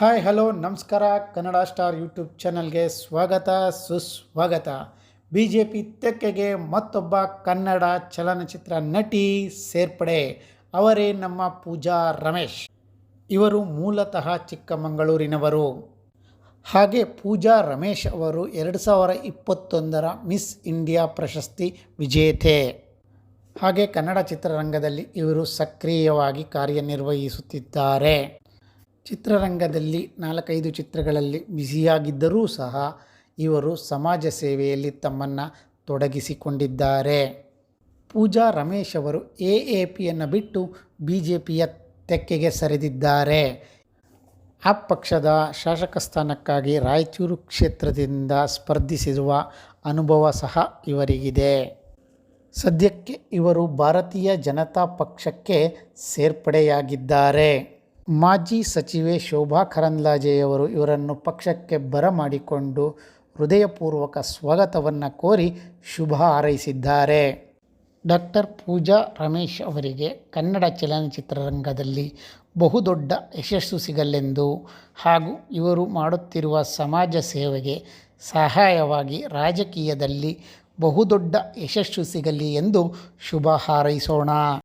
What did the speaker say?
Hi hello ನಮಸ್ಕಾರ. Kannada star YouTube ಚಾನಲ್ಗೆ ಸ್ವಾಗತ, ಸುಸ್ವಾಗತ. ಬಿ ಜೆ ಪಿ ತೆಕ್ಕೆಗೆ ಮತ್ತೊಬ್ಬ ಕನ್ನಡ ಚಲನಚಿತ್ರ ನಟಿ ಸೇರ್ಪಡೆ. ಅವರೇ ನಮ್ಮ ಪೂಜಾ ರಮೇಶ್. ಇವರು ಮೂಲತಃ ಚಿಕ್ಕಮಗಳೂರಿನವರು. ಹಾಗೆ ಪೂಜಾ ರಮೇಶ್ ಅವರು ಎರಡು ಸಾವಿರ ಇಪ್ಪತ್ತೊಂದರ ಮಿಸ್ ಇಂಡಿಯಾ ಪ್ರಶಸ್ತಿ ವಿಜೇತೆ. ಹಾಗೆ ಕನ್ನಡ ಚಿತ್ರರಂಗದಲ್ಲಿ ಇವರು ಸಕ್ರಿಯವಾಗಿ ಕಾರ್ಯನಿರ್ವಹಿಸುತ್ತಿದ್ದಾರೆ. ಚಿತ್ರರಂಗದಲ್ಲಿ ನಾಲ್ಕೈದು ಚಿತ್ರಗಳಲ್ಲಿ ಬ್ಯುಸಿಯಾಗಿದ್ದರೂ ಸಹ ಇವರು ಸಮಾಜ ಸೇವೆಯಲ್ಲಿ ತಮ್ಮನ್ನು ತೊಡಗಿಸಿಕೊಂಡಿದ್ದಾರೆ. ಪೂಜಾ ರಮೇಶ್ ಅವರು ಎ ಎ ಪಿಯನ್ನು ಬಿಟ್ಟು ಬಿ ಜೆ ಪಿಯ ತೆಕ್ಕೆಗೆ ಸರಿದಿದ್ದಾರೆ. ಆ ಪಕ್ಷದ ಶಾಸಕ ಸ್ಥಾನಕ್ಕಾಗಿ ರಾಯಚೂರು ಕ್ಷೇತ್ರದಿಂದ ಸ್ಪರ್ಧಿಸಿರುವ ಅನುಭವ ಸಹ ಇವರಿಗಿದೆ. ಸದ್ಯಕ್ಕೆ ಇವರು ಭಾರತೀಯ ಜನತಾ ಪಕ್ಷಕ್ಕೆ ಸೇರ್ಪಡೆಯಾಗಿದ್ದಾರೆ. ಮಾಜಿ ಸಚಿವೆ ಶೋಭಾ ಕರಂದ್ಲಾಜೆಯವರು ಇವರನ್ನು ಪಕ್ಷಕ್ಕೆ ಬರಮಾಡಿಕೊಂಡು ಹೃದಯಪೂರ್ವಕ ಸ್ವಾಗತವನ್ನು ಕೋರಿ ಶುಭ ಹಾರೈಸಿದ್ದಾರೆ. ಡಾಕ್ಟರ್ ಪೂಜಾ ರಮೇಶ್ ಅವರಿಗೆ ಕನ್ನಡ ಚಲನಚಿತ್ರರಂಗದಲ್ಲಿ ಬಹುದೊಡ್ಡ ಯಶಸ್ಸು ಸಿಗಲೆಂದು ಹಾಗೂ ಇವರು ಮಾಡುತ್ತಿರುವ ಸಮಾಜ ಸೇವೆಗೆ ಸಹಾಯವಾಗಿ ರಾಜಕೀಯದಲ್ಲಿ ಬಹುದೊಡ್ಡ ಯಶಸ್ಸು ಸಿಗಲಿ ಎಂದು ಶುಭ ಹಾರೈಸೋಣ.